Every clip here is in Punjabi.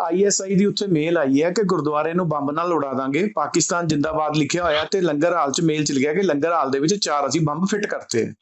ਆਈਐਸਆਈ ਦੀ ਉੱਥੇ ਮੇਲ ਆਈ ਹੈ ਕਿ ਗੁਰਦੁਆਰੇ ਨੂੰ ਬੰਬ ਨਾਲ ਉਡਾ ਦਾਂਗੇ। ਪਾਕਿਸਤਾਨ ਜਿੰਦਾਬਾਦ ਲਿਖਿਆ ਹੋਇਆ ਤੇ ਲੰਗਰ ਹਾਲ 'ਚ ਮੇਲ ਚਲ ਗਿਆ ਕਿ ਲੰਗਰ ਹਾਲ ਦੇ ਵਿੱਚ ਚਾਰ ਅਸੀਂ ਬੰਬ ਫਿੱਟ ਕਰਤੇ।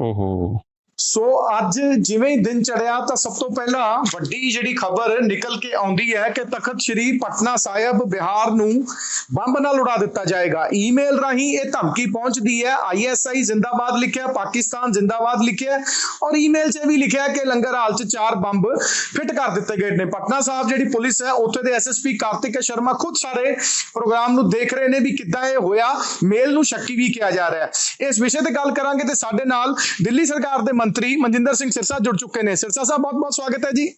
ਓਹੋ। ਸੋ ਅੱਜ ਜਿਵੇਂ ਹੀ ਦਿਨ ਚੜਿਆ ਤਾਂ ਸਭ ਤੋਂ ਪਹਿਲਾਂ ਵੱਡੀ ਜਿਹੜੀ ਖਬਰ ਨਿਕਲ ਕੇ ਆਉਂਦੀ ਹੈ ਕਿ ਤਖਤ ਸ੍ਰੀ ਪਟਨਾ ਸਾਹਿਬ ਬਿਹਾਰ ਨੂੰ ਬੰਬ ਨਾਲ ਉਡਾ ਦਿੱਤਾ ਜਾਏਗਾ। ਈਮੇਲ ਰਾਹੀਂ ਇਹ ਧਮਕੀ ਪਹੁੰਚਦੀ ਹੈ। ਆਈਐਸਆਈ ਜ਼ਿੰਦਾਬਾਦ ਲਿਖਿਆ, ਪਾਕਿਸਤਾਨ ਜ਼ਿੰਦਾਬਾਦ ਲਿਖਿਆ ਔਰ ਈਮੇਲ 'ਚ ਇਹ ਵੀ ਲਿਖਿਆ ਕਿ ਲੰਗਰ ਹਾਲ 'ਚ ਚਾਰ ਬੰਬ ਫਿੱਟ ਕਰ ਦਿੱਤੇ ਗਏ ਨੇ। ਪਟਨਾ ਸਾਹਿਬ ਜਿਹੜੀ ਪੁਲਿਸ ਹੈ, ਉੱਥੇ ਦੇ ਐਸਐਸਪੀ ਕਾਰਤਿਕ ਸ਼ਰਮਾ ਖੁਦ ਸਾਰੇ ਪ੍ਰੋਗਰਾਮ ਨੂੰ ਦੇਖ ਰਹੇ ਨੇ ਵੀ ਕਿੱਦਾਂ ਇਹ ਹੋਇਆ। ਮੇਲ ਨੂੰ ਸ਼ੱਕੀ ਵੀ ਕਿਹਾ ਜਾ ਰਿਹਾ ਹੈ। ਇਸ ਵਿਸ਼ੇ ਤੇ ਗੱਲ ਕਰਾਂਗੇ ਤੇ ਸਾਡੇ ਨਾਲ ਦਿੱਲੀ ਸਰਕਾਰ ਦੇ ਮੰਤਰੀ ਮਨਜਿੰਦਰ ਸਿੰਘ ਸਿਰਸਾ ਜੁੜ ਚੁੱਕੇ ਨੇ। ਸਿਰਸਾ ਸਾਹਿਬ ਬਹੁਤ ਬਹੁਤ ਸਵਾਗਤ ਹੈ ਜੀ।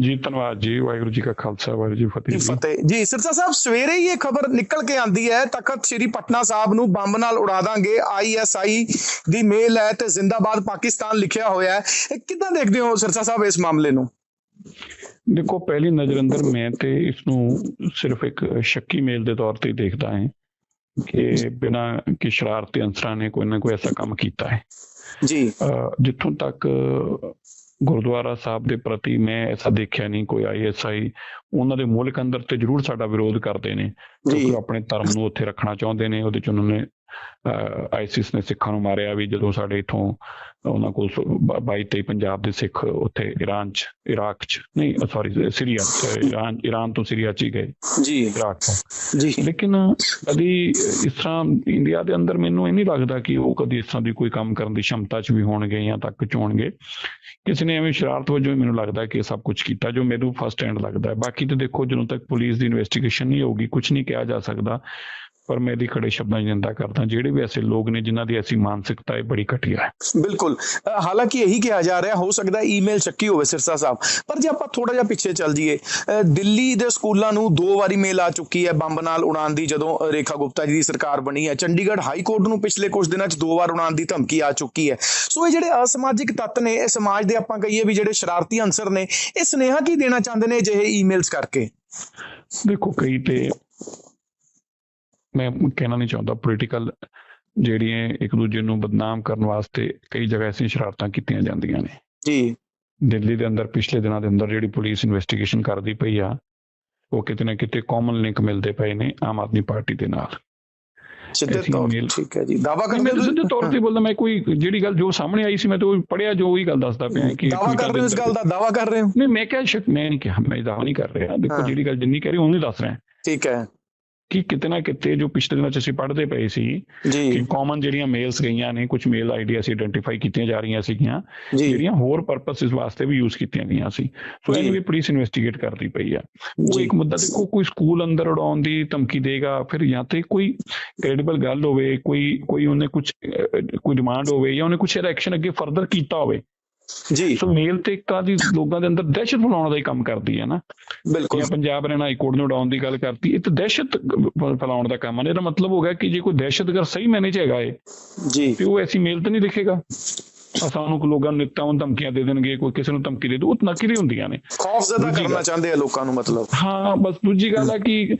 ਜੀ ਧੰਨਵਾਦ ਜੀ। ਵਾਹਿਗੁਰੂ ਜੀ ਕਾ ਖਾਲਸਾ ਵਾਹਿਗੁਰੂ ਜੀ ਫਤਿਹ ਜੀ ਫਤਿਹ। ਜੀ ਸਿਰਸਾ ਸਾਹਿਬ ਸਵੇਰੇ ਹੀ ਇਹ ਖਬਰ ਨਿਕਲ ਕੇ ਆਂਦੀ ਹੈ ਤਖਤ ਸ੍ਰੀ ਪਟਨਾ ਸਾਹਿਬ ਨੂੰ ਬੰਬ ਨਾਲ ਉਡਾ ਦਾਂਗੇ। ਆਈਐਸਆਈ ਦੀ ਮੇਲ ਹੈ ਤੇ ਜ਼ਿੰਦਾਬਾਦ ਪਾਕਿਸਤਾਨ ਲਿਖਿਆ ਹੋਇਆ ਹੈ। ਇਹ ਕਿੱਦਾਂ ਦੇਖਦੇ ਹੋ ਸਿਰਸਾ ਸਾਹਿਬ ਇਸ ਮਾਮਲੇ ਨੂੰ? ਦੇਖੋ ਪਹਿਲੀ ਨਜ਼ਰ ਅੰਦਰ ਮੈਂ ਤੇ ਇਸ ਨੂੰ ਸਿਰਫ ਇੱਕ ਸ਼ੱਕੀ ਮੇਲ ਦੇ ਤੌਰ ਤੇ ਦੇਖਦਾ ਹਾਂ ਕਿ ਬਿਨਾਂ ਕਿ ਸ਼ਰਾਰਤੀ ਅੰਸਰਾਂ ਨੇ ਕੋਈ ਨਾ ਕੋਈ ਐਸਾ ਕੰਮ ਕੀਤਾ ਹੈ। ਜੀ। ਜਿੱਥੋਂ ਤੱਕ ਗੁਰਦੁਆਰਾ ਸਾਹਿਬ ਦੇ ਪ੍ਰਤੀ ਮੈਂ ਐਸਾ ਦੇਖਿਆ ਨਹੀਂ ਕੋਈ ਆਈਐਸਆਈ ਉਹਨਾਂ ਦੇ ਮੁਲਕ ਅੰਦਰ ਤੇ ਜ਼ਰੂਰ ਸਾਡਾ ਵਿਰੋਧ ਕਰਦੇ ਨੇ ਕਿਉਂਕਿ ਆਪਣੇ ਧਰਮ ਨੂੰ ਉੱਥੇ ਰੱਖਣਾ ਚਾਹੁੰਦੇ ਨੇ ਉਹਦੇ ਚ ਉਹਨਾਂ ਨੇ ਆਈਸਿਸ ਨੇ ਸਿੱਖਾਂ ਨੂੰ ਮਾਰਿਆ ਵੀ ਜਦੋਂ ਸਾਡੇ ਇਥੋਂ ਉਹਨਾਂ ਕੋਲ 22 23 ਪੰਜਾਬ ਦੇ ਸਿੱਖ ਉੱਥੇ ਈਰਾਨ ਚ ਇਰਾਕ ਚ ਨਹੀਂ ਸੌਰੀ ਸੀਰੀਆ ਚ, ਈਰਾਨ ਈਰਾਨ ਤੋਂ ਸੀਰੀਆ ਚ ਹੀ ਗਏ। ਜੀ। ਇਰਾਕ ਤੋਂ। ਜੀ। ਲੇਕਿਨ ਕਦੀ ਇਸ ਤਰ੍ਹਾਂ ਇੰਡੀਆ ਦੇ ਅੰਦਰ ਮੈਨੂੰ ਇਹ ਨਹੀਂ ਲੱਗਦਾ ਕਿ ਉਹ ਕਦੀ ਇਸ ਤਰ੍ਹਾਂ ਦੀ ਕੋਈ ਕੰਮ ਕਰਨ ਦੀ ਸ਼ਮਤਾ 'ਚ ਵੀ ਹੋਣਗੇ ਜਾਂ ਤੱਕ 'ਚ ਹੋਣਗੇ। ਕਿਸੇ ਨੇ ਐਵੇਂ ਸ਼ਰਾਰਤ ਵਜੋਂ ਮੈਨੂੰ ਲੱਗਦਾ ਕਿ ਸਭ ਕੁਝ ਕੀਤਾ ਜੋ ਮੈਨੂੰ ਫਸਟ ਹੈਂਡ ਲੱਗਦਾ ਹੈ। ਬਾਕੀ ਤੇ ਦੇਖੋ ਜਦੋਂ ਤੱਕ ਪੁਲਿਸ ਦੀ ਇਨਵੈਸਟੀਗੇਸ਼ਨ ਨਹੀਂ ਹੋਊਗੀ ਕੁਝ ਨਹੀਂ ਕਿਹਾ ਜਾ ਸਕਦਾ। ਪਰ ਮੈਂ ਇਹਦੀ ਖੜੇ ਸ਼ਬਦਾਂ 'ਚ ਨਿੰਦਾ ਕਰਦਾ ਜਿਹੜੇ ਵੀ ਐਸੇ ਲੋਕ ਨੇ ਜਿਨ੍ਹਾਂ ਦੀ ਐਸੀ ਮਾਨਸਿਕਤਾ ਹੈ ਬੜੀ ਘਟੀਆ ਹੈ। ਬਿਲਕੁਲ। ਹਾਲਾਂਕਿ ਇਹੀ ਕਿਹਾ ਜਾ ਰਿਹਾ ਹੋ ਸਕਦਾ ਈਮੇਲ ਚੱਕੀ ਹੋਵੇ ਸਿਰਸਾ ਸਾਹਿਬ। ਪਰ ਜੇ ਆਪਾਂ ਥੋੜਾ ਜਿਹਾ ਪਿੱਛੇ ਚੱਲ ਜਾਈਏ ਦਿੱਲੀ ਦੇ ਸਕੂਲਾਂ ਨੂੰ ਦੋ ਵਾਰੀ ਮੇਲ ਆ ਚੁੱਕੀ ਹੈ ਬੰਬ ਨਾਲ ਉਡਾਉਣ ਦੀ ਜਦੋਂ ਰੇਖਾ ਗੁਪਤਾ ਜੀ ਦੀ ਸਰਕਾਰ ਬਣੀ ਹੈ। ਚੰਡੀਗੜ੍ਹ ਹਾਈ ਕੋਰਟ ਨੂੰ ਪਿਛਲੇ ਕੁਝ ਦਿਨਾਂ 'ਚ ਦੋ ਵਾਰ ਉਡਾਉਣ ਦੀ ਧਮਕੀ ਆ ਚੁੱਕੀ ਹੈ। ਸੋ ਇਹ ਜਿਹੜੇ ਅਸਮਾਜਿਕ ਤੱਤ ਨੇ ਇਹ ਸਮਾਜ ਦੇ ਆਪਾਂ ਕਹੀਏ ਵੀ ਜਿਹੜੇ ਸ਼ਰਾਰਤੀ ਅੰਸਰ ਨੇ ਇਹ ਸੁਨੇਹਾ ਕੀ ਦੇਣਾ ਚਾਹੁੰਦੇ ਨੇ ਅਜਿਹੇ ਈਮੇਲਸ ਕਰਕੇ? ਦੇਖੋ ਕਈ ਤੇ ਮੈਂ ਕਹਿਣਾ ਨਹੀਂ ਚਾਹੁੰਦਾ ਪੋਲੀਟੀਕਲ ਜਿਹੜੀਆਂ ਇੱਕ ਦੂਜੇ ਨੂੰ ਬਦਨਾਮ ਕਰਨ ਵਾਸਤੇ ਕਈ ਜਗ੍ਹਾ ਐਸੀਆਂ ਸ਼ਰਾਰਤਾਂ ਕੀਤੀਆਂ ਜਾਂਦੀਆਂ ਨੇ। ਜੀ। ਦਿੱਲੀ ਦੇ ਅੰਦਰ ਪਿਛਲੇ ਦਿਨਾਂ ਦੇ ਅੰਦਰ ਜਿਹੜੀ ਪੁਲਿਸ ਇਨਵੈਸਟੀਗੇਸ਼ਨ ਕਰਦੀ ਪਈ ਆ ਉਹ ਕਿਤੇ ਨਾ ਕਿਤੇ ਕਾਮਨ ਲਿੰਕ ਮਿਲਦੇ ਪਏ ਨੇ ਆਮ ਆਦਮੀ ਪਾਰਟੀ ਦੇ ਨਾਲ। ਸਿੱਧੇ ਐਸੀ ਤੌਰ ਠੀਕ ਹੈ ਜੀ। ਦਾਵਾ ਕਰਦੇ ਤਾਂ ਸਿੱਧੇ ਤੌਰ ਤੇ ਬੋਲਦਾ ਮੈਂ ਕੋਈ ਜਿਹੜੀ ਗੱਲ ਜੋ ਸਾਹਮਣੇ ਆਈ ਸੀ ਮੈਂ ਤਾਂ ਉਹ ਪੜਿਆ ਜੋ ਉਹੀ ਗੱਲ ਦੱਸਦਾ ਪਿਆ ਕਿ ਦਾਵਾ ਕਰ ਰਹੇ ਹੋ ਇਸ ਗੱਲ ਦਾ? ਦਾਵਾ ਕਰ ਰਹੇ ਹੋ? ਨਹੀਂ ਮੈਂ ਕਿਹਾ ਸ਼ੱਕ ਮੈਂ ਨਹੀਂ ਕਿਹਾ ਮੈਂ ਦਾਵਾ ਨਹੀਂ ਕਰ ਰਿਹਾ। ਦੇਖੋ ਹਾਂ। ਜਿਹੜੀ ਗੱਲ ਜਿੰਨੀ ਕਹਿ ਰਹੀ ਉਹਨੂੰ ਦੱਸ ਰਿਹਾ। ਠੀਕ ਹੈ। ਕਿ ਕਿਤੇ ਨਾ ਕਿਤੇ ਜੋ ਪਿਛਲੇ ਦਿਨਾਂ ਚ ਅਸੀਂ ਪੜ੍ਹਦੇ ਪਏ ਸੀ ਕਿ ਕਾਮਨ ਜਿਹੜੀਆਂ ਮੇਲਸ ਗਈਆਂ ਨੇ ਕੁਝ ਮੇਲ ਆਈਡੀ ਅਸੀਂ ਆਇਡੈਂਟੀਫਾਈ ਕੀਤੀਆਂ ਜਾ ਰਹੀਆਂ ਸੀਗੀਆਂ ਜਿਹੜੀਆਂ ਹੋਰ ਪਰਪਸਿਸ ਵਾਸਤੇ ਵੀ ਯੂਜ਼ ਕੀਤੀਆਂ ਗਈਆਂ ਸੀ। ਸੋ। ਇਹਨੂੰ ਵੀ ਪੁਲਿਸ ਇਨਵੈਸਟੀਗੇਟ ਕਰਦੀ ਪਈ ਆ। ਉਹ ਇੱਕ ਮੁੱਦਾ ਦੇਖੋ ਕੋਈ ਸਕੂਲ ਅੰਦਰ ਉਡਾਉਣ ਦੀ ਧਮਕੀ ਦੇਗਾ ਫਿਰ ਜਾਂ ਤੇ ਕੋਈ ਕ੍ਰੈਡੀਬਲ ਗੱਲ ਹੋਵੇ ਕੋਈ ਕੋਈ ਉਹਨੇ ਕੁਝ ਕੋਈ ਡਿਮਾਂਡ ਹੋਵੇ ਜਾਂ ਉਹਨੇ ਕੁਝ ਐਕਸ਼ਨ ਅੱਗੇ ਫਰਦਰ ਕੀਤਾ ਹੋਵੇ ਜੀ। ਸੋ ਮੇਲ ਤੇ ਇੱਕ ਦੀ ਲੋਕਾਂ ਦੇ ਅੰਦਰ ਦਹਿਸ਼ਤ ਫੈਲਾਉਣ ਦਾ ਹੀ ਕੰਮ ਕਰਦੀ ਹੈ ਨਾ। ਬਿਲਕੁਲ। ਜਾਂ ਪੰਜਾਬ ਹਰਿਆਣਾ ਹਾਈ ਕੋਰਟ ਨੂੰ ਉਡਾਉਣ ਦੀ ਗੱਲ ਕਰਤੀ ਇਹ ਤਾਂ ਦਹਿਸ਼ਤ ਫੈਲਾਉਣ ਦਾ ਕੰਮ ਹੈ ਇਹਦਾ ਮਤਲਬ ਹੋ ਗਿਆ ਕਿ ਜੇ ਕੋਈ ਦਹਿਸ਼ਤਗਰ ਸਹੀ ਮੈਨੇ ਚ ਹੈਗਾ ਏ ਜੀ। ਤੇ ਉਹ ਐਸੀ ਮੇਲ ਤਾਂ ਨਹੀਂ ਲਿਖੇਗਾ। ਸਾਨੂੰ ਕੋ ਲੋਕਾਂ ਨੂੰ ਨਿੱਤਾਂ ਨੂੰ ਧਮਕੀਆਂ ਦੇ ਦੇਣਗੇ ਕੋਈ ਕਿਸੇ ਨੂੰ ਧਮਕੀ ਦੇ ਦੂ ਉਹ ਨਕਲੀ ਹੁੰਦੀਆਂ ਨੇ। ਖੌਫ ਜ਼ਦਾ ਦੂਜੀ ਕਰਨਾ। ਚਾਹੁੰਦੇ ਆ ਲੋਕਾਂ ਨੂੰ ਮਤਲਬ। ਹਾਂ ਬਸ ਦੂਜੀ ਗੱਲ ਹੈ ਕਿ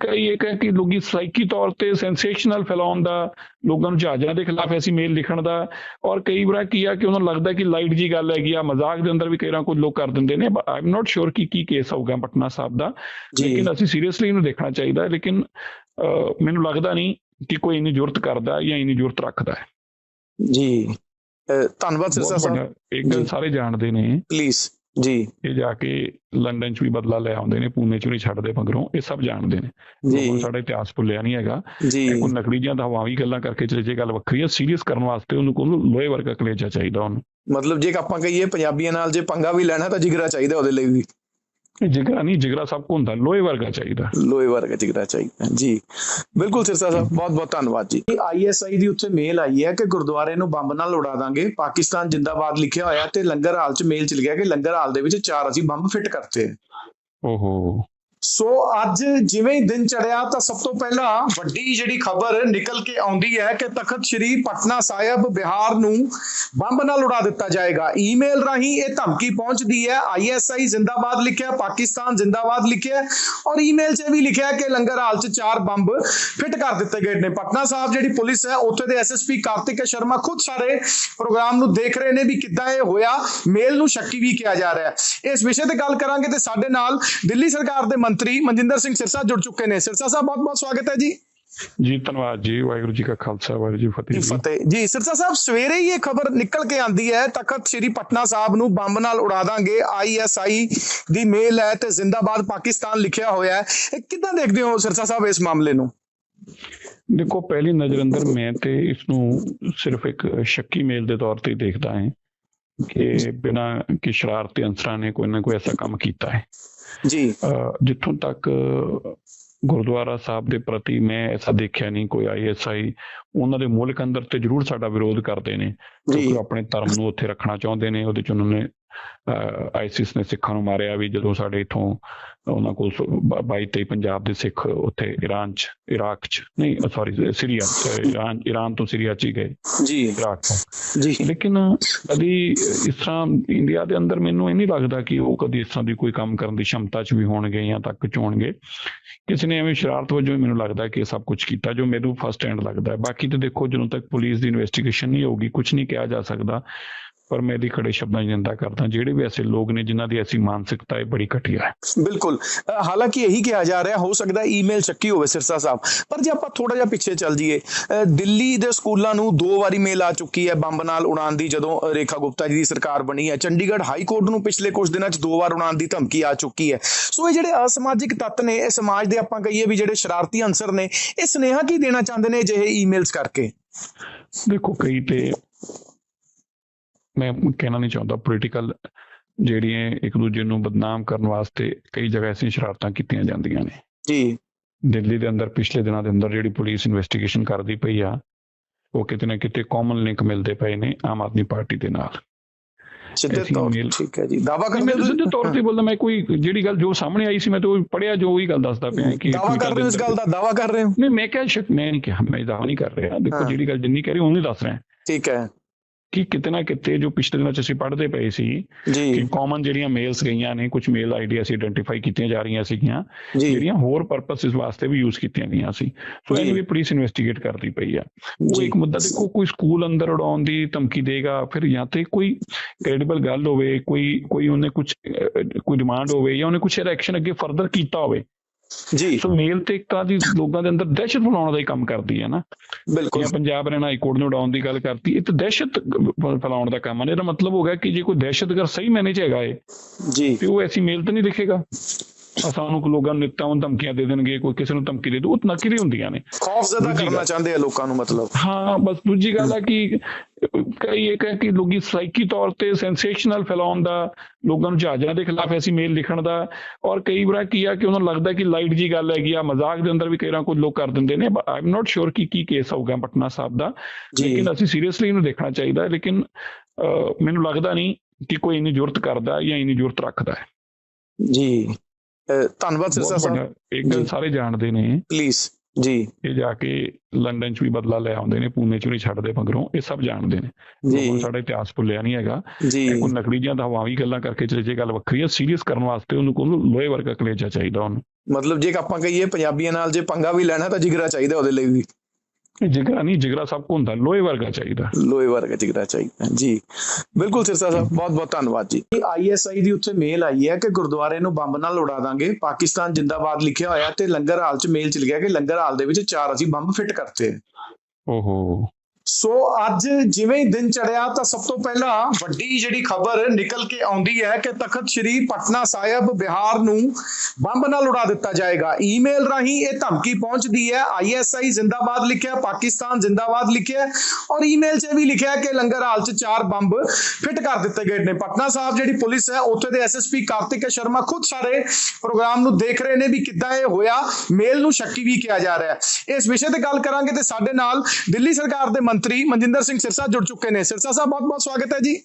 ਕਈ ਇਹ ਕਿ ਲੋਕੀ ਸਾਈਕੀ ਤੌਰ ਤੇ ਸੈਂਸੇਸ਼ਨਲ ਫੈਲਾਉਣ ਦਾ ਲੋਕਾਂ ਨੂੰ ਜਹਾਜ਼ਾਂ ਦੇ ਖਿਲਾਫ ਐਸੀ ਮੇਲ ਲਿਖਣ ਦਾ ਔਰ ਕਈ ਵਾਰ ਕੀ ਆ ਕਿ ਉਹਨਾਂ ਨੂੰ ਲੱਗਦਾ ਕਿ ਲਾਈਟ ਜੀ ਗੱਲ ਹੈਗੀ ਆ ਮਜ਼ਾਕ ਦੇ ਅੰਦਰ ਵੀ ਕਈ ਵਾਰ ਕੁਝ ਲੋਕ ਕਰ ਦਿੰਦੇ ਨੇ ਆਈ ਐਮ ਨਾਟ ਸ਼ੋਰ ਕਿ ਕੀ ਕੇਸ ਹੋਊਗਾ ਪਟਨਾ ਸਾਹਿਬ ਦਾ। ਲੇਕਿਨ ਅਸੀਂ ਸੀਰੀਅਸਲੀ ਇਹਨੂੰ ਦੇਖਣਾ ਚਾਹੀਦਾ ਲੇਕਿਨ ਮੈਨੂੰ ਲੱਗਦਾ ਨਹੀਂ ਕਿ ਕੋਈ ਇੰਨੀ ਜ਼ਰੂਰਤ ਕਰਦਾ ਜਾਂ ਇੰਨੀ ਜ਼ਰੂਰਤ ਰੱਖਦਾ ਹੈ। ਜੀ। ਧੰਨਵਾਦ ਸਿਰਸਾ ਸਾਹਿਬ। ਇੱਕ ਗੱਲ। ਸਾਰੇ ਜਾਣਦੇ ਨੇ। ਪਲੀਜ਼ ਜੀ। ਇਹ ਜਾ ਕੇ ਲੰਡਨ 'ਚ ਵੀ ਬਦਲਾ ਲੈ ਆਉਂਦੇ ਨੇ ਪੂਨੇ 'ਚ ਵੀ ਨਹੀਂ ਛੱਡਦੇ ਮਗਰੋਂ ਇਹ ਸਭ ਜਾਣਦੇ ਨੇ। ਜੀ। ਸਾਡਾ ਇਤਿਹਾਸ ਭੁੱਲਿਆ ਨਹੀਂ ਹੈਗਾ। ਕੋਈ ਨਕਲੀ ਜਾਂ ਹਵਾਵੀ ਗੱਲਾਂ ਕਰਕੇ ਚਲੇ ਜੇ ਗੱਲ ਵੱਖਰੀ ਹੈ। ਸੀਰੀਅਸ ਕਰਨ ਵਾਸਤੇ ਉਹਨੂੰ ਕੋਲ ਲੋਹੇ ਵਰਗਾ ਕਲੇਜਾ ਚਾਹੀਦਾ ਉਹਨੂੰ। ਮਤਲਬ ਜੇ ਆਪਾਂ ਕਹੀਏ ਪੰਜਾਬੀਆਂ ਨਾਲ ਜੇ ਪੰਗਾ ਵੀ ਲੈਣਾ ਤਾਂ ਜਿਗਰਾ ਚਾਹੀਦਾ ਉਹਦੇ ਲਈ ਵੀ। ਜਿਗਰਾ ਨਹੀਂ ਜਿਗਰਾ ਸਭ ਕੋ ਹੁੰਦਾ ਲੋਹੇ ਵਰਗਾ ਚਾਹੀਦਾ। ਲੋਹੇ ਵਰਗਾ ਜਿਗਰਾ ਚਾਹੀਦਾ ਜੀ। ਬਿਲਕੁਲ ਸਿਰਸਾ ਸਾਹਿਬ ਬਹੁਤ ਬਹੁਤ ਧੰਨਵਾਦ ਜੀ। ਆਈਐਸਆਈ ਦੀ ਉੱਥੇ ਮੇਲ ਆਈ ਹੈ ਕਿ ਗੁਰਦੁਆਰੇ ਨੂੰ ਬੰਬ ਨਾਲ ਉਡਾ ਦਾਂਗੇ। ਪਾਕਿਸਤਾਨ ਜਿੰਦਾਬਾਦ ਲਿਖਿਆ ਹੋਇਆ ਤੇ ਲੰਗਰ ਹਾਲ 'ਚ ਮੇਲ ਚਲ ਗਿਆ ਕਿ ਲੰਗਰ ਹਾਲ ਦੇ ਵਿੱਚ ਚਾਰ ਅਸੀਂ ਬੰਬ ਫਿੱਟ ਕਰਤੇ। ਓਹੋ। ਸੋ ਅੱਜ ਜਿਵੇਂ ਹੀ ਦਿਨ ਚੜਿਆ ਤਾਂ ਸਭ ਤੋਂ ਪਹਿਲਾਂ ਵੱਡੀ ਜਿਹੜੀ ਖਬਰ ਨਿਕਲ ਕੇ ਆਉਂਦੀ ਹੈ ਕਿ ਤਖਤ ਸ੍ਰੀ ਪਟਨਾ ਸਾਹਿਬ ਬਿਹਾਰ ਨੂੰ ਬੰਬ ਨਾਲ ਉਡਾ ਦਿੱਤਾ ਜਾਏਗਾ। ਈਮੇਲ ਰਾਹੀਂ ਇਹ ਧਮਕੀ ਪਹੁੰਚਦੀ ਹੈ। ਆਈਐਸਆਈ ਜ਼ਿੰਦਾਬਾਦ ਲਿਖਿਆ, ਪਾਕਿਸਤਾਨ ਜ਼ਿੰਦਾਬਾਦ ਲਿਖਿਆ ਔਰ ਈਮੇਲ 'ਚ ਇਹ ਵੀ ਲਿਖਿਆ ਕਿ ਲੰਗਰ ਹਾਲ 'ਚ ਚਾਰ ਬੰਬ ਫਿੱਟ ਕਰ ਦਿੱਤੇ ਗਏ ਨੇ। ਪਟਨਾ ਸਾਹਿਬ ਜਿਹੜੀ ਪੁਲਿਸ ਹੈ, ਉੱਥੇ ਦੇ ਐਸਐਸਪੀ ਕਾਰਤਿਕ ਸ਼ਰਮਾ ਖੁਦ ਸਾਰੇ ਪ੍ਰੋਗਰਾਮ ਨੂੰ ਦੇਖ ਰਹੇ ਨੇ ਵੀ ਕਿੱਦਾਂ ਇਹ ਹੋਇਆ। ਮੇਲ ਨੂੰ ਸ਼ੱਕੀ ਵੀ ਕਿਹਾ ਜਾ ਰਿਹਾ ਹੈ। ਇਸ ਵਿਸ਼ੇ ਤੇ ਗੱਲ ਕਰਾਂਗੇ ਤੇ ਸਾਡੇ ਨਾਲ ਦਿੱਲੀ ਸਰਕਾਰ ਦੇ ਮੰਤਰੀ ਮਨਜਿੰਦਰ ਸਿੰਘ ਸਿਰਸਾ ਜੁੜ ਚੁੱਕੇ ਨੇ। ਸਿਰਸਾ ਸਾਹਿਬ ਬਹੁਤ ਬਹੁਤ ਸਵਾਗਤ ਹੈ ਜੀ। ਜੀ ਧੰਨਵਾਦ ਜੀ। ਵਾਹਿਗੁਰੂ ਜੀ ਕਾ ਖਾਲਸਾ ਵਾਹਿਗੁਰੂ ਜੀ ਫਤਿਹ ਜੀ। ਫਤਿਹ। ਜੀ ਸਿਰਸਾ ਸਾਹਿਬ ਸਵੇਰੇ ਹੀ ਇਹ ਖਬਰ ਨਿਕਲ ਕੇ ਆਂਦੀ ਹੈ ਤਖਤ ਸ੍ਰੀ ਪਟਨਾ ਸਾਹਿਬ ਨੂੰ ਬੰਬ ਨਾਲ ਉਡਾ ਦਾਂਗੇ। ਆਈਐਸਆਈ ਦੀ ਮੇਲ ਹੈ ਤੇ ਜ਼ਿੰਦਾਬਾਦ ਪਾਕਿਸਤਾਨ ਲਿਖਿਆ ਹੋਇਆ ਹੈ। ਇਹ ਕਿੱਦਾਂ ਦੇਖਦੇ ਹੋ ਸਿਰਸਾ ਸਾਹਿਬ ਇਸ ਮਾਮਲੇ ਨੂੰ? ਦੇਖੋ ਪਹਿਲੀ ਨਜ਼ਰ ਅੰਦਰ ਮੈਂ ਤੇ ਇਸ ਨੂੰ ਸਿਰਫ ਇੱਕ ਸ਼ੱਕੀ ਮੇਲ ਦੇ ਤੌਰ ਤੇ ਦੇਖਦਾ ਹਾਂ ਕਿ ਬਿਨਾਂ ਕਿ ਸ਼ਰਾਰਤੀ ਅੰਸਰਾਂ ਨੇ ਕੋਈ ਨਾ ਕੋਈ ਐਸਾ ਕੰਮ ਕੀਤਾ ਹੈ। ਜੀ। ਜਿੱਥੋਂ ਤੱਕ ਗੁਰਦੁਆਰਾ ਸਾਹਿਬ ਦੇ ਪ੍ਰਤੀ ਮੈਂ ਐਸਾ ਦੇਖਿਆ ਨਹੀਂ ਕੋਈ ਆਈਐਸਆਈ ਉਹਨਾਂ ਦੇ ਮੁਲਕ ਅੰਦਰ ਤੇ ਜ਼ਰੂਰ ਸਾਡਾ ਵਿਰੋਧ ਕਰਦੇ ਨੇ ਕਿਉਂਕਿ ਆਪਣੇ ਧਰਮ ਨੂੰ ਉੱਥੇ ਰੱਖਣਾ ਚਾਹੁੰਦੇ ਨੇ ਉਹਦੇ ਚ ਉਹਨਾਂ ਨੇ ਆਈਸਿਸ ਨੇ ਸਿੱਖਾਂ ਨੂੰ ਮਾਰਿਆ ਵੀ ਜਦੋਂ ਸਾਡੇ ਇਥੋਂ ਉਹਨਾਂ ਕੋਲ 22 23 ਪੰਜਾਬ ਦੇ ਸਿੱਖ ਉੱਥੇ ਈਰਾਨ ਚ ਇਰਾਕ ਚ ਨਹੀਂ ਸੌਰੀ ਸੀਰੀਆ ਚ, ਈਰਾਨ ਈਰਾਨ ਤੋਂ ਸੀਰੀਆ ਚ ਹੀ ਗਏ। ਜੀ। ਇਰਾਕ ਤੋਂ। ਜੀ। ਲੇਕਿਨ ਕਦੀ ਇਸ ਤਰ੍ਹਾਂ ਇੰਡੀਆ ਦੇ ਅੰਦਰ ਮੈਨੂੰ ਇਹ ਨਹੀਂ ਲੱਗਦਾ ਕਿ ਉਹ ਕਦੀ ਇਸ ਤਰ੍ਹਾਂ ਦੀ ਕੋਈ ਕੰਮ ਕਰਨ ਦੀ ਸ਼ਮਤਾ 'ਚ ਵੀ ਹੋਣਗੇ ਜਾਂ ਤੱਕ ਚ ਹੋਣਗੇ। ਕਿਸੇ ਨੇ ਐਵੇਂ ਸ਼ਰਾਰਤ ਵਜੋਂ ਮੈਨੂੰ ਲੱਗਦਾ ਕਿ ਇਹ ਸਭ ਕੁਝ ਕੀਤਾ ਜੋ ਮੈਨੂੰ ਫਸਟ ਹੈਂਡ ਲੱਗਦਾ ਹੈ। ਬਾਕੀ ਤੇ ਦੇਖੋ ਜਦੋਂ ਤੱਕ ਪੁਲਿਸ ਦੀ ਇਨਵੈਸਟੀਗੇਸ਼ਨ ਨਹੀਂ ਹੋਊਗੀ ਕੁਝ ਨਹੀਂ ਕਿਹਾ ਜਾ ਸਕਦਾ। ਪਰ ਮੈਂ ਇਹਦੀ ਖੜੇ ਸ਼ਬਦਾਂ 'ਚ ਨਿੰਦਾ ਕਰਦਾ ਜਿਹੜੇ ਵੀ ਐਸੇ ਲੋਕ ਨੇ ਜਿਨ੍ਹਾਂ ਦੀ ਐਸੀ ਮਾਨਸਿਕਤਾ ਹੈ ਬੜੀ ਘਟੀਆ ਹੈ। ਬਿਲਕੁਲ। ਹਾਲਾਂਕਿ ਇਹੀ ਕਿਹਾ ਜਾ ਰਿਹਾ ਹੋ ਸਕਦਾ ਈਮੇਲ ਚੱਕੀ ਹੋਵੇ ਸਿਰਸਾ ਸਾਹਿਬ। ਪਰ ਜੇ ਆਪਾਂ ਥੋੜਾ ਜਿਹਾ ਪਿੱਛੇ ਚੱਲ ਜਾਈਏ ਦਿੱਲੀ ਦੇ ਸਕੂਲਾਂ ਨੂੰ ਦੋ ਵਾਰੀ ਮੇਲ ਆ ਚੁੱਕੀ ਹੈ ਬੰਬ ਨਾਲ ਉਡਾਉਣ ਦੀ ਜਦੋਂ ਰੇਖਾ ਗੁਪਤਾ ਜੀ ਦੀ ਸਰਕਾਰ ਬਣੀ ਹੈ। ਚੰਡੀਗੜ੍ਹ ਹਾਈ ਕੋਰਟ ਨੂੰ ਪਿਛਲੇ ਕੁਝ ਦਿਨਾਂ 'ਚ ਦੋ ਵਾਰ ਉਡਾਉਣ ਦੀ ਧਮਕੀ ਆ ਚੁੱਕੀ ਹੈ। ਸੋ ਇਹ ਜਿਹੜੇ ਅਸਮਾਜਿਕ ਤੱਤ ਨੇ ਇਹ ਸਮਾਜ ਦੇ ਆਪਾਂ ਕਹੀਏ ਵੀ ਜਿਹੜੇ ਸ਼ਰਾਰਤੀ ਅੰਸਰ ਨੇ ਇਹ ਸੁਨੇਹਾ ਕੀ ਦੇਣਾ ਚਾਹੁੰਦੇ ਨੇ ਅਜਿਹੇ ਈਮੇਲਸ ਕਰਕੇ? ਦੇਖੋ ਕਈ ਤੇ ਮੈਂ ਕਹਿਣਾ ਨਹੀਂ ਚਾਹੁੰਦਾ ਪੋਲੀਟੀਕਲ ਜਿਹੜੀਆਂ ਇੱਕ ਦੂਜੇ ਨੂੰ ਬਦਨਾਮ ਕਰਨ ਵਾਸਤੇ ਕਈ ਜਗ੍ਹਾ ਐਸੀਆਂ ਸ਼ਰਾਰਤਾਂ ਕੀਤੀਆਂ ਜਾਂਦੀਆਂ ਨੇ। ਜੀ। ਦਿੱਲੀ ਦੇ ਅੰਦਰ ਪਿਛਲੇ ਦਿਨਾਂ ਦੇ ਅੰਦਰ ਜਿਹੜੀ ਪੁਲਿਸ ਇਨਵੈਸਟੀਗੇਸ਼ਨ ਕਰਦੀ ਪਈ ਆ ਉਹ ਕਿਤੇ ਨਾ ਕਿਤੇ ਕਾਮਨ ਲਿੰਕ ਮਿਲਦੇ ਪਏ ਨੇ ਆਮ ਆਦਮੀ ਪਾਰਟੀ ਦੇ ਨਾਲ। ਸਿੱਧੇ ਐਸੀ ਤੌਰ ਠੀਕ ਹੈ ਜੀ। ਦਾਵਾ ਕਰਦੇ ਸਿੱਧੇ ਤੌਰ ਤੇ ਬੋਲਦਾ ਮੈਂ ਕੋਈ ਜਿਹੜੀ ਗੱਲ ਜੋ ਸਾਹਮਣੇ ਆਈ ਸੀ ਮੈਂ ਤਾਂ ਉਹ ਪੜਿਆ ਜੋ ਉਹੀ ਗੱਲ ਦੱਸਦਾ ਪਿਆ ਕਿ ਦਾਵਾ ਕਰ ਰਹੇ ਹੋ ਇਸ ਗੱਲ ਦਾ? ਦਾਵਾ ਕਰ ਰਹੇ ਹੋ? ਨਹੀਂ ਮੈਂ ਕਿਹਾ ਸ਼ੱਕ ਮੈਂ ਨਹੀਂ ਕਿਹਾ ਮੈਂ ਦਾਵਾ ਨਹੀਂ ਕਰ ਰਿਹਾ। ਦੇਖੋ ਹਾਂ। ਜਿਹੜੀ ਗੱਲ ਜਿੰਨੀ ਕਹਿ ਰਹੀ ਉਹਨੂੰ ਦੱਸ ਰਿਹਾ। ਠੀਕ ਹੈ। ਕਿ ਕਿਤੇ ਨਾ ਕਿਤੇ ਜੋ ਪਿਛਲੇ ਦਿਨਾਂ ਚ ਅਸੀਂ ਪੜ੍ਹਦੇ ਪਏ ਸੀ ਕਿ ਕਾਮਨ ਜਿਹੜੀਆਂ ਮੇਲਸ ਗਈਆਂ ਨੇ ਕੁਝ ਮੇਲ ਆਈਡੀ ਅਸੀਂ ਆਇਡੈਂਟੀਫਾਈ ਕੀਤੀਆਂ ਜਾ ਰਹੀਆਂ ਸੀਗੀਆਂ ਜਿਹੜੀਆਂ ਹੋਰ ਪਰਪਸਿਸ ਵਾਸਤੇ ਵੀ ਯੂਜ਼ ਕੀਤੀਆਂ ਗਈਆਂ ਸੀ। ਸੋ। ਇਹਨੂੰ ਵੀ ਪੁਲਿਸ ਇਨਵੈਸਟੀਗੇਟ ਕਰਦੀ ਪਈ ਆ। ਉਹ ਇੱਕ ਮੁੱਦਾ ਦੇਖੋ ਕੋਈ ਸਕੂਲ ਅੰਦਰ ਉਡਾਉਣ ਦੀ ਧਮਕੀ ਦੇਗਾ ਫਿਰ ਜਾਂ ਤੇ ਕੋਈ ਕ੍ਰੈਡੀਬਲ ਗੱਲ ਹੋਵੇ ਕੋਈ ਕੋਈ ਉਹਨੇ ਕੁਝ ਕੋਈ ਡਿਮਾਂਡ ਹੋਵੇ ਜਾਂ ਉਹਨੇ ਕੁਝ ਐਕਸ਼ਨ ਅੱਗੇ ਫਰਦਰ ਕੀਤਾ ਹੋਵੇ ਜੀ। ਸੋ ਮੇਲ ਤੇ ਇੱਕ ਦੀ ਲੋਕਾਂ ਦੇ ਅੰਦਰ ਦਹਿਸ਼ਤ ਫੈਲਾਉਣ ਦਾ ਹੀ ਕੰਮ ਕਰਦੀ ਹੈ ਨਾ। ਬਿਲਕੁਲ। ਜਾਂ ਪੰਜਾਬ ਹਰਿਆਣਾ ਹਾਈ ਕੋਰਟ ਨੂੰ ਉਡਾਉਣ ਦੀ ਗੱਲ ਕਰਤੀ ਇਹ ਤਾਂ ਦਹਿਸ਼ਤ ਫੈਲਾਉਣ ਦਾ ਕੰਮ ਹੈ ਇਹਦਾ ਮਤਲਬ ਹੋ ਗਿਆ ਕਿ ਜੇ ਕੋਈ ਦਹਿਸ਼ਤਗਰ ਸਹੀ ਮੈਨੇ ਚ ਹੈਗਾ ਏ ਜੀ। ਤੇ ਉਹ ਐਸੀ ਮੇਲ ਤਾਂ ਨਹੀਂ ਲਿਖੇਗਾ। ਸਾਨੂੰ ਕੋਈ ਲੋਕਾਂ ਨੂੰ ਨਿੱਤਾਂ ਨੂੰ ਧਮਕੀਆਂ ਦੇ ਦੇਣਗੇ ਕੋਈ ਕਿਸੇ ਨੂੰ ਧਮਕੀ ਦੇ ਦੂ ਉਹ ਨਕਲੀ ਹੁੰਦੀਆਂ ਨੇ। ਖੌਫ ਜ਼ਦਾ ਦੂਜੀ ਕਰਨਾ। ਚਾਹੁੰਦੇ ਆ ਲੋਕਾਂ ਨੂੰ ਮਤਲਬ। ਹਾਂ ਬਸ ਦੂਜੀ ਗੱਲ ਹੈ ਕਿ ਕਈ ਇਹ ਕਿ ਲੋਕੀ ਸਾਈਕੀ ਤੌਰ ਤੇ ਸੈਂਸੇਸ਼ਨਲ ਫੈਲਾਉਣ ਦਾ ਲੋਕਾਂ ਨੂੰ ਜਹਾਜ਼ਾਂ ਦੇ ਖਿਲਾਫ ਐਸੀ ਮੇਲ ਲਿਖਣ ਦਾ ਔਰ ਕਈ ਵਾਰ ਕੀ ਆ ਕਿ ਉਹਨਾਂ ਨੂੰ ਲੱਗਦਾ ਕਿ ਲਾਈਟ ਜੀ ਗੱਲ ਹੈਗੀ ਆ ਮਜ਼ਾਕ ਦੇ ਅੰਦਰ ਵੀ ਕਈ ਵਾਰ ਕੁਝ ਲੋਕ ਕਰ ਦਿੰਦੇ ਨੇ ਆਈ ਐਮ ਨਾਟ ਸ਼ੋਰ ਕਿ ਕੀ ਕੇਸ ਹੋਊਗਾ ਪਟਨਾ ਸਾਹਿਬ ਦਾ। ਲੇਕਿਨ ਅਸੀਂ ਸੀਰੀਅਸਲੀ ਇਹਨੂੰ ਦੇਖਣਾ ਚਾਹੀਦਾ ਲੇਕਿਨ ਮੈਨੂੰ ਲੱਗਦਾ ਨਹੀਂ ਕਿ ਕੋਈ ਇੰਨੀ ਜ਼ਰੂਰਤ ਕਰਦਾ ਜਾਂ ਇੰਨੀ ਜ਼ਰੂਰਤ ਰੱਖਦਾ ਹੈ। ਜੀ। ਧੰਨਵਾਦ ਸਿਰਸਾ ਸਾਹਿਬ। ਇੱਕ ਗੱਲ। ਸਾਰੇ ਜਾਣਦੇ ਨੇ। ਪਲੀਜ਼ ਜੀ। ਇਹ ਜਾ ਕੇ ਲੰਡਨ 'ਚ ਵੀ ਬਦਲਾ ਲੈ ਆਉਂਦੇ ਨੇ ਪੂਨੇ 'ਚ ਵੀ ਨਹੀਂ ਛੱਡਦੇ ਮਗਰੋਂ ਇਹ ਸਭ ਜਾਣਦੇ ਨੇ। ਜੀ। ਸਾਡਾ ਇਤਿਹਾਸ ਭੁੱਲਿਆ ਨਹੀਂ ਹੈਗਾ। ਕੋਈ ਨਕਲੀ ਜਾਂ ਹਵਾਵੀ ਗੱਲਾਂ ਕਰਕੇ ਚਲੇ ਜੇ ਗੱਲ ਵੱਖਰੀ ਹੈ ਸੀਰੀਅਸ ਕਰਨ ਵਾਸਤੇ ਉਹਨੂੰ ਕੋਲ ਲੋਹੇ ਵਰਗਾ ਕਲੇਜਾ ਚਾਹੀਦਾ ਉਹਨੂੰ। ਮਤਲਬ ਜੇ ਆਪਾਂ ਕਹੀਏ ਪੰਜਾਬੀਆਂ ਨਾਲ ਜੇ ਪੰਗਾ ਵੀ ਲੈਣਾ ਤਾਂ ਜਿਗਰਾ ਚਾਹੀਦਾ ਉਹਦੇ ਲਈ ਵੀ। ਜਿਗਰਾ ਨਹੀਂ ਜਿਗਰਾ ਸਭ ਕੋ ਹੁੰਦਾ ਲੋਹੇ ਵਰਗਾ ਚਾਹੀਦਾ। ਲੋਹੇ ਵਰਗਾ ਜਿਗਰਾ ਚਾਹੀਦਾ ਜੀ। ਬਿਲਕੁਲ ਸਿਰਸਾ ਸਾਹਿਬ ਬਹੁਤ ਬਹੁਤ ਧੰਨਵਾਦ ਜੀ। ਆਈਐਸਆਈ ਦੀ ਉੱਥੇ ਮੇਲ ਆਈ ਹੈ ਕਿ ਗੁਰਦੁਆਰੇ ਨੂੰ ਬੰਬ ਨਾਲ ਉਡਾ ਦਾਂਗੇ। ਪਾਕਿਸਤਾਨ ਜਿੰਦਾਬਾਦ ਲਿਖਿਆ ਹੋਇਆ ਤੇ ਲੰਗਰ ਹਾਲ 'ਚ ਮੇਲ ਚਲ ਗਿਆ ਕਿ ਲੰਗਰ ਹਾਲ ਦੇ ਵਿੱਚ ਚਾਰ ਅਸੀਂ ਬੰਬ ਫਿੱਟ ਕਰਤੇ। ਓਹੋ। ਸੋ ਅੱਜ ਜਿਵੇਂ ਹੀ ਦਿਨ ਚੜਿਆ ਤਾਂ ਸਭ ਤੋਂ ਪਹਿਲਾਂ ਵੱਡੀ ਜਿਹੜੀ ਖਬਰ ਨਿਕਲ ਕੇ ਆਉਂਦੀ ਹੈ ਕਿ ਤਖਤ ਸ੍ਰੀ ਪਟਨਾ ਸਾਹਿਬ ਬਿਹਾਰ ਨੂੰ ਬੰਬ ਨਾਲ ਉਡਾ ਦਿੱਤਾ ਜਾਏਗਾ। ਈਮੇਲ ਰਾਹੀਂ ਇਹ ਧਮਕੀ ਪਹੁੰਚਦੀ ਹੈ। ਆਈਐਸਆਈ ਜ਼ਿੰਦਾਬਾਦ ਲਿਖਿਆ, ਪਾਕਿਸਤਾਨ ਜ਼ਿੰਦਾਬਾਦ ਲਿਖਿਆ ਔਰ ਈਮੇਲ 'ਚ ਇਹ ਵੀ ਲਿਖਿਆ ਕਿ ਲੰਗਰ ਹਾਲ 'ਚ ਚਾਰ ਬੰਬ ਫਿੱਟ ਕਰ ਦਿੱਤੇ ਗਏ ਨੇ। ਪਟਨਾ ਸਾਹਿਬ ਜਿਹੜੀ ਪੁਲਿਸ ਹੈ, ਉੱਥੇ ਦੇ ਐਸਐਸਪੀ ਕਾਰਤਿਕ ਸ਼ਰਮਾ ਖੁਦ ਸਾਰੇ ਪ੍ਰੋਗਰਾਮ ਨੂੰ ਦੇਖ ਰਹੇ ਨੇ ਵੀ ਕਿੱਦਾਂ ਇਹ ਹੋਇਆ। ਮੇਲ ਨੂੰ ਸ਼ੱਕੀ ਵੀ ਕਿਹਾ ਜਾ ਰਿਹਾ ਹੈ। ਇਸ ਵਿਸ਼ੇ ਤੇ ਗੱਲ ਕਰਾਂਗੇ ਤੇ ਸਾਡੇ ਨਾਲ ਦਿੱਲੀ ਸਰਕਾਰ ਦੇ ਮੰਤਰੀ ਮਨਜਿੰਦਰ ਸਿੰਘ ਸਿਰਸਾ ਜੁੜ ਚੁੱਕੇ ਨੇ। ਸਿਰਸਾ ਸਾਹਿਬ ਬਹੁਤ ਬਹੁਤ ਸਵਾਗਤ ਹੈ ਜੀ।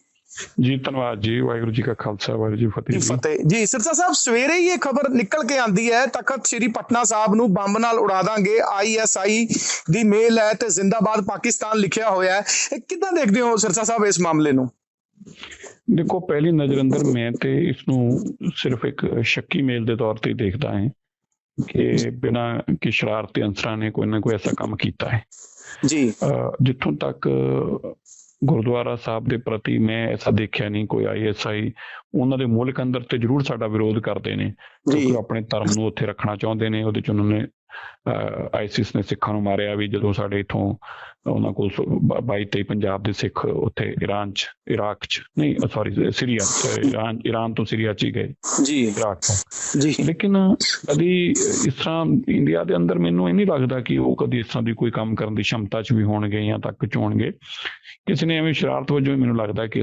ਜੀ ਧੰਨਵਾਦ ਜੀ। ਵਾਹਿਗੁਰੂ ਜੀ ਕਾ ਖਾਲਸਾ ਵਾਹਿਗੁਰੂ ਜੀ ਫਤਿਹ ਜੀ ਫਤਿਹ। ਜੀ ਸਿਰਸਾ ਸਾਹਿਬ ਸਵੇਰੇ ਹੀ ਇਹ ਖਬਰ ਨਿਕਲ ਕੇ ਆਂਦੀ ਹੈ ਤਖਤ ਸ੍ਰੀ ਪਟਨਾ ਸਾਹਿਬ ਨੂੰ ਬੰਬ ਨਾਲ ਉਡਾ ਦਾਂਗੇ। ਆਈਐਸਆਈ ਦੀ ਮੇਲ ਹੈ ਤੇ ਜ਼ਿੰਦਾਬਾਦ ਪਾਕਿਸਤਾਨ ਲਿਖਿਆ ਹੋਇਆ ਹੈ। ਇਹ ਕਿੱਦਾਂ ਦੇਖਦੇ ਹੋ ਸਿਰਸਾ ਸਾਹਿਬ ਇਸ ਮਾਮਲੇ ਨੂੰ? ਦੇਖੋ ਪਹਿਲੀ ਨਜ਼ਰ ਅੰਦਰ ਮੈਂ ਤੇ ਇਸ ਨੂੰ ਸਿਰਫ ਇੱਕ ਸ਼ੱਕੀ ਮੇਲ ਦੇ ਤੌਰ ਤੇ ਦੇਖਦਾ ਹਾਂ ਕਿ ਬਿਨਾਂ ਕਿ ਸ਼ਰਾਰਤੀ ਅੰਸਰਾਂ ਨੇ ਕੋਈ ਨਾ ਕੋਈ ਐਸਾ ਕੰਮ ਕੀਤਾ ਹੈ। ਜੀ। ਜਿੱਥੋਂ ਤੱਕ ਗੁਰਦੁਆਰਾ ਸਾਹਿਬ ਦੇ ਪ੍ਰਤੀ ਮੈਂ ਐਸਾ ਦੇਖਿਆ ਨਹੀਂ ਕੋਈ ਆਈਐਸਆਈ ਉਹਨਾਂ ਦੇ ਮੁਲਕ ਅੰਦਰ ਤੇ ਜ਼ਰੂਰ ਸਾਡਾ ਵਿਰੋਧ ਕਰਦੇ ਨੇ। ਕਿਉਂਕਿ ਆਪਣੇ ਧਰਮ ਨੂੰ ਉੱਥੇ ਰੱਖਣਾ ਚਾਹੁੰਦੇ ਨੇ ਉਹਦੇ ਚ ਉਹਨਾਂ ਨੇ ਆਈਸਿਸ ਨੇ ਸਿੱਖਾਂ ਨੂੰ ਮਾਰਿਆ ਵੀ ਜਦੋਂ ਸਾਡੇ ਇਥੋਂ ਉਹਨਾਂ ਕੋਲ 22 23 ਪੰਜਾਬ ਦੇ ਸਿੱਖ ਉੱਥੇ ਈਰਾਨ ਚ ਇਰਾਕ ਚ ਨਹੀਂ ਸੌਰੀ ਸੀਰੀਆ ਈਰਾਨ ਈਰਾਨ ਤੋਂ ਸੀਰੀਆ ਚ ਗਏ। ਜੀ। ਇਰਾਕ ਤੋਂ। ਜੀ। ਲੇਕਿਨ ਕਦੀ ਇਸ ਤਰ੍ਹਾਂ ਇੰਡੀਆ ਦੇ ਅੰਦਰ ਮੈਨੂੰ ਇਹ ਨਹੀਂ ਲੱਗਦਾ ਕਿ ਉਹ ਕਦੀ ਇਸ ਤਰ੍ਹਾਂ ਦੀ ਕੋਈ ਕੰਮ ਕਰਨ ਦੀ ਸ਼ਮਤਾ ਚ ਵੀ ਹੋਣਗੇ ਜਾਂ ਤੱਕ ਚ ਹੋਣਗੇ। ਕਿਸੇ ਨੇ ਐਵੇਂ ਸ਼ਰਾਰਤ ਵਜੋਂ ਮੈਨੂੰ ਲੱਗਦਾ ਕਿ